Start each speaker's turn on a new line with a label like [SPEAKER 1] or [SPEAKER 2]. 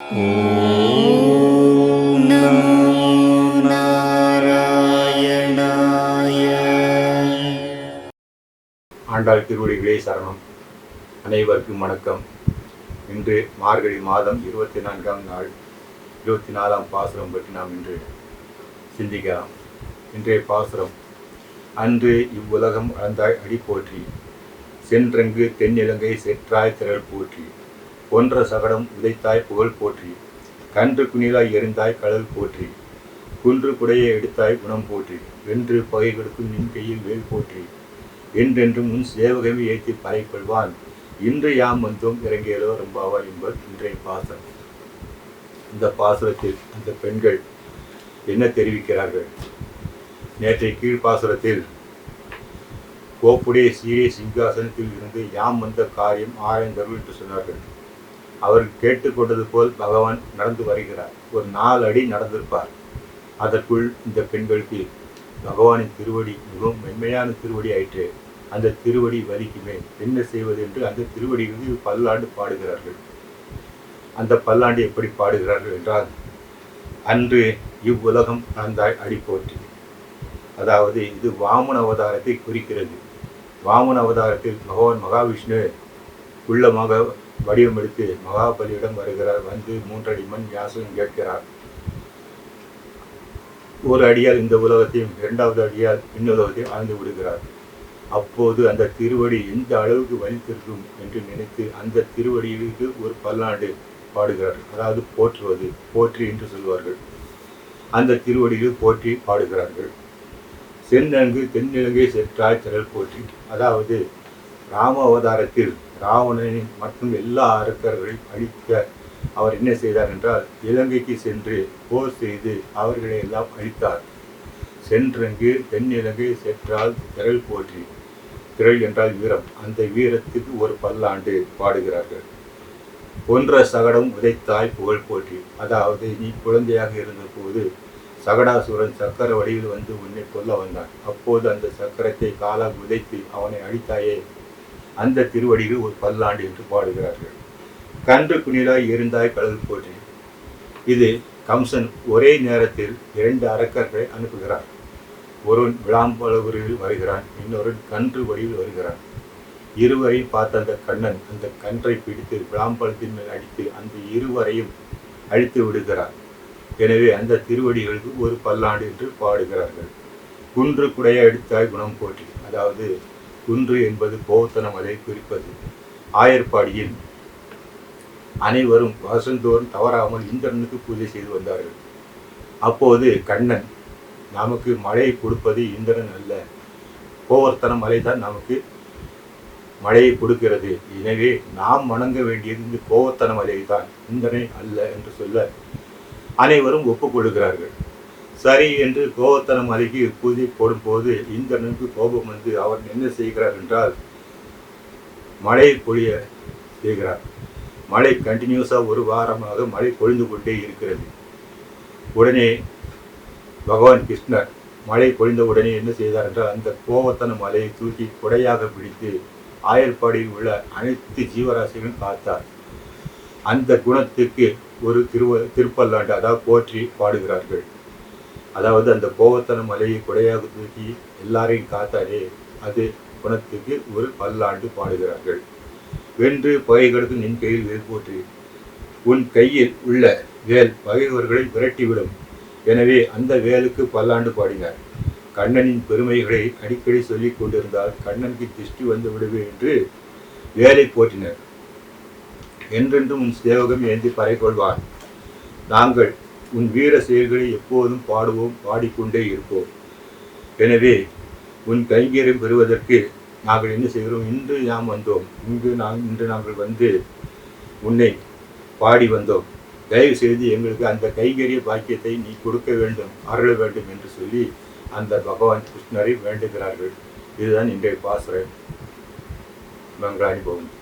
[SPEAKER 1] ஓம் நமோ நாராயணாய
[SPEAKER 2] ஆண்டாள் திருவடிகளே சரணம். அனைவருக்கும் வணக்கம். இன்று மார்கழி மாதம் இருபத்தி நான்காம் நாள் இருபத்தி நாலாம் பாசுரம் பற்றி நாம் இன்று சிந்திக்கலாம். இன்றைய பாசுரம் அன்று இவ்வுலகம் அளந்தாய் அடி போற்றி சென்றங்கு தென்னிலங்கை செற்றாய் திரள் போற்றி. ஒன்ற சகடம் உதைத்தாய் புகழ் போற்றி. கன்று குனிலாய் எரிந்தாய் கடல் போற்றி. குன்று குடையை எடுத்தாய் குணம் போற்றி. வென்று பகை கொடுக்கும் நின் கையில் வேல் போற்றி. என்றென்றும் உன் சேவகமே ஏற்றி பறை கொள்வான். இன்று யாம் வந்தோம் இறங்கியலோ ரொம்பாவா என்பர் இன்றைய பாசனம் இந்த பாசுரத்தில் அந்த பெண்கள் என்ன தெரிவிக்கிறார்கள்? நேற்றைய கீழ்ப்பாசுரத்தில் கோப்புடைய சீரிய சிங்காசனத்தில் இருந்து யாம் வந்த காரியம் ஆயந்தருள் என்று சொன்னார்கள். அவர் கேட்டுக்கொண்டது போல் பகவான் நடந்து வருகிறார். ஒரு நாலு அடி நடந்திருப்பார். அதற்குள் இந்த பெண்களுக்கு பகவானின் திருவடி மிகவும் மென்மையான திருவடி ஆயிற்று. அந்த திருவடி வலிக்குமே. என்ன செய்வது என்று அந்த திருவடிகளுக்கு பல்லாண்டு பாடுகிறார்கள். அந்த பல்லாண்டு எப்படி பாடுகிறார்கள் என்றால் அன்று இவ்வுலகம் அந்த அடி போற்றி அதாவது இது வாமன அவதாரத்தை குறிக்கிறது. வாமன அவதாரத்தில் பகவான் மகாவிஷ்ணு உள்ளமாக வடிவமெடுத்து மகாபலியிடம் வருகிறார். வந்து மூன்றடி மண் யாசகம் கேட்கிறார். ஒரு அடியால் இந்த உலகத்தையும் இரண்டாவது அடியால் இன்னுலகத்தையும் ஆழ்ந்து விடுகிறார். அப்போது அந்த திருவடி எந்த அளவுக்கு வலித்திருக்கும் என்று நினைத்து அந்த திருவடிகளுக்கு ஒரு பல்லாண்டு பாடுகிறார் அதாவது போற்றுவது போற்றி என்று சொல்வார்கள். அந்த திருவடியில் போற்றி பாடுகிறார்கள். செந்நன்கு தென்னிலங்கை செற்றாய் திரள் போற்றி. அதாவது ராம அவதாரத்தில் ராவணனின் மற்றும் எல்லா அரக்கர்களையும் அழிக்க அவர் என்ன செய்தார் என்றால் இலங்கைக்கு சென்று போர் செய்து அவர்களை எல்லாம் அழித்தார். சென்றங்கு தென்னிலங்கை செற்றால் திரள் போற்றி திரள் என்றால் வீரம். அந்த வீரத்துக்கு ஒரு பல்லாண்டு பாடுகிறார்கள். ஒன்ற சகடம் உதைத்தாய் புகழ் போற்றி. அதாவது நீ குழந்தையாக இருந்தபோது சகடாசுரன் சக்கர வடிவில் வந்து உன்னை கொல்ல வந்தான். அப்போது அந்த சக்கரத்தை காலால் உதைத்து அவனை அழித்தாயே அந்த திருவடியில் ஒரு பல்லாண்டு என்று பாடுகிறார்கள். கன்று குனிராய் இருந்தாய் கடல் போற்றி. இது கம்சன் ஒரே நேரத்தில் இரண்டு அரக்கர்களை அனுப்புகிறார் ஒருவன் விளாம்பளவரில் வருகிறான் இன்னொருவன் கன்று வடிவில் வருகிறான். இருவரையும் பார்த்த அந்த கண்ணன் அந்த கன்றை பிடித்து விளாம்பழத்தின் மேல் அடித்து அந்த இருவரையும் அழித்து விடுகிறார் எனவே அந்த திருவடிகளுக்கு ஒரு பல்லாண்டு என்று பாடுகிறார்கள். குன்று குடைய எடுத்தாய் குணம் போற்றி. அதாவது குன்று என்பது கோவத்தன மலை குறிப்பது. ஆயர்பாடியில் அனைவரும் வருஷந்தோறும் தவறாமல் இந்திரனுக்கு பூஜை செய்து வந்தார்கள். அப்போது கண்ணன் நமக்கு மழையை கொடுப்பது இந்திரன் அல்ல. கோவர்த்தன மலை தான் நமக்கு மழையை கொடுக்கிறது. எனவே நாம் வணங்க வேண்டியது இந்த கோவர்த்தன மலை தான் இந்திரனை அல்ல என்று சொல்ல அனைவரும் ஒப்புக்கொள்கிறார்கள் சரி என்று கோவத்தனம் மலைக்கு பூஜை போடும்போது இந்திரனுக்கு கோபம் வந்து அவர் என்ன செய்கிறார் என்றால் மழை பொழிய செய்கிறார். மழை கண்டினியூஸாக ஒரு வாரமாக மழை பொழிந்து கொண்டே இருக்கிறது. உடனே பகவான் கிருஷ்ணர் மழை பொழிந்த உடனே என்ன செய்தார் என்றால் அந்த கோவத்தன மலையை தூக்கி குடையாக பிடித்து ஆயர்பாடியில் உள்ள அனைத்து ஜீவராசிகளும் காத்தார் அந்த குணத்துக்கு ஒரு திருவ திருப்பல்லாண்டு அதாவது போற்றி பாடுகிறார்கள். அதாவது அந்த கோவத்தன மலையை கொடையாக தூக்கி எல்லாரையும் காத்தாரே அது குணத்துக்கு ஒரு பல்லாண்டு பாடுகிறார்கள். வென்று பகைகளுக்கு நின் கையில் வேல் போற்றி உன் கையில் உள்ள வேல் பகைவர்களை விரட்டிவிடும். எனவே அந்த வேலுக்கு பல்லாண்டு பாடினார். கண்ணனின் பெருமைகளை அடிக்கடி சொல்லிக் கொண்டிருந்தால் கண்ணனுக்கு திருஷ்டி வந்து விடுவே என்று வேலை போற்றினர். என்றென்றும் உன் சேவகம் ஏந்தி பறை கொள்வான் நாங்கள் உன் வீர செயல்களை எப்போதும் பாடுவோம் பாடிக்கொண்டே இருப்போம். எனவே உன் கைங்கரியம் பெறுவதற்கு நாங்கள் என்ன செய்கிறோம்? இன்று நாம் வந்தோம். இங்கு நான் இன்று நாங்கள் வந்து உன்னை பாடி வந்தோம். தயவு செய்து எங்களுக்கு அந்த கைங்கரிய பாக்கியத்தை நீ கொடுக்க வேண்டும் அருள வேண்டும் என்று சொல்லி அந்த பகவான் கிருஷ்ணரை வேண்டுகிறார்கள். இதுதான் இன்றைய பாசுரம் மங்களாணி பவன்